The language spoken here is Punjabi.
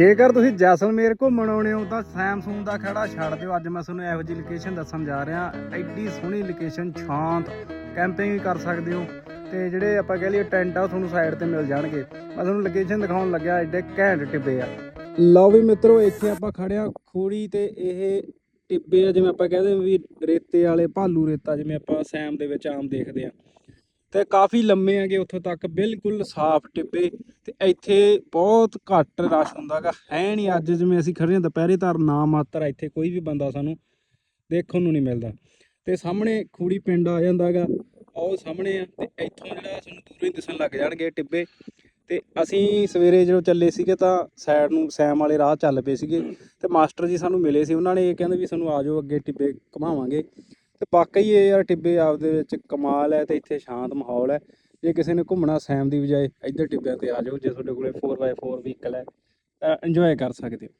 ਜੇਕਰ ਤੁਸੀਂ ਜੈਸਲਮੇਰ ਘੁੰਮਣ ਆਉਣੇ ਹੋ ਤਾਂ ਸੈਮਸੰਗ ਦਾ ਖੜਾ ਛੱਡ ਦਿਓ। ਅੱਜ ਮੈਂ ਤੁਹਾਨੂੰ ਇਹੋ ਜਿਹੀ ਲੋਕੇਸ਼ਨ ਦੱਸਣ ਜਾ ਰਿਹਾ। ਐਡੀ ਸੋਹਣੀ ਲੋਕੇਸ਼ਨ ਸ਼ਾਂਤ। ਕੈਂਪਿੰਗ ਵੀ ਕਰ ਸਕਦੇ ਹੋ। ਤੇ ਜਿਹੜੇ ਆਪਾਂ ਕਹਿ ਲਈਏ ਟੈਂਟ ਆ, ਉਹ ਤੁਹਾਨੂੰ ਸਾਈਡ ਤੇ ਮਿਲ ਜਾਣਗੇ। ਮੈਂ ਤੁਹਾਨੂੰ ਲੋਕੇਸ਼ਨ ਦਿਖਾਉਣ ਲੱਗਿਆ, ਐਡੇ ਘੈਂਟ ਟਿੱਬੇ ਆ। ਲਓ ਵੀ ਮਿੱਤਰੋ, ਇੱਥੇ ਆਪਾਂ ਖੜਿਆ ਖੂੜੀ ਤੇ ਇਹ ਟਿੱਬੇ ਆ, ਜਿਵੇਂ ਆਪਾਂ ਕਹਿੰਦੇ ਵੀ ਰੇਤੇ ਵਾਲੇ ਭਾਲੂ ਰੇਤਾ, ਜਿਵੇਂ ਆਪਾਂ ਸੈਮ ਦੇ ਵਿੱਚ ਆਮ ਦੇਖਦੇ ਆ। ਤੇ ਕਾਫੀ ਲੰਮੇ ਹੈਗੇ ਉੱਥੋਂ ਤੱਕ, ਬਿਲਕੁਲ ਸਾਫ਼ ਟਿੱਬੇ ਤੇ ਇੱਥੇ ਬਹੁਤ ਘੱਟ ਰਸ਼ ਹੁੰਦਾਗਾ ਹੈ ਨਹੀਂ ਅੱਜ ਜਿਵੇਂ ਅਸੀਂ ਖੜੇ ਹਾਂ ਦੁਪਹਿਰੇ ਤਾਂ ਨਾ ਮਾਤਰ ਇੱਥੇ ਕੋਈ ਵੀ ਬੰਦਾ ਸਾਨੂੰ ਦੇਖਣ ਨੂੰ ਨਹੀਂ ਮਿਲਦਾ। ਤੇ ਸਾਹਮਣੇ ਖੂੜੀ ਪਿੰਡ ਆ ਜਾਂਦਾਗਾ ਉਹ ਸਾਹਮਣੇ ਆ ਤੇ ਇੱਥੋਂ ਜਿਹੜਾ ਸਾਨੂੰ ਦੂਰੋਂ ਹੀ ਦਿਸਣ ਲੱਗ ਜਾਣਗੇ ਟਿੱਬੇ ਤੇ ਅਸੀਂ ਸਵੇਰੇ ਜਦੋਂ ਚੱਲੇ ਸੀਗੇ ਤਾਂ ਸਾਈਡ ਨੂੰ ਸੈਮ ਵਾਲੇ ਰਾਹ ਚੱਲ ਪਏ ਸੀਗੇ ਤੇ ਮਾਸਟਰ ਜੀ ਸਾਨੂੰ ਮਿਲੇ ਸੀ, ਉਹਨਾਂ ਨੇ ਇਹ ਕਹਿੰਦੇ ਵੀ ਸਾਨੂੰ ਆ ਜਾਓ ਅੱਗੇ ਟਿੱਬੇ ਘੁਮਾਵਾਂਗੇ। ਤੇ ਵਾਕਈ ਇਹ ਯਾਰ ਟਿੱਬੇ ਆਪਦੇ ਵਿੱਚ ਕਮਾਲ ਹੈ ਤੇ ਇੱਥੇ ਸ਼ਾਂਤ ਮਾਹੌਲ ਹੈ। ਜੇ ਕਿਸੇ ਨੇ ਘੁੰਮਣਾ ਸੈਮ ਦੀ ਬਜਾਏ ਇੱਧਰ ਟਿੱਬਿਆਂ ਤੇ ਆ ਜਾਓ, ਜੇ ਤੁਹਾਡੇ ਕੋਲੇ 4x4 ਵਹੀਕਲ ਹੈ, ਤਾਂ ਇੰਜੋਏ ਕਰ ਸਕਦੇ ਹੋ।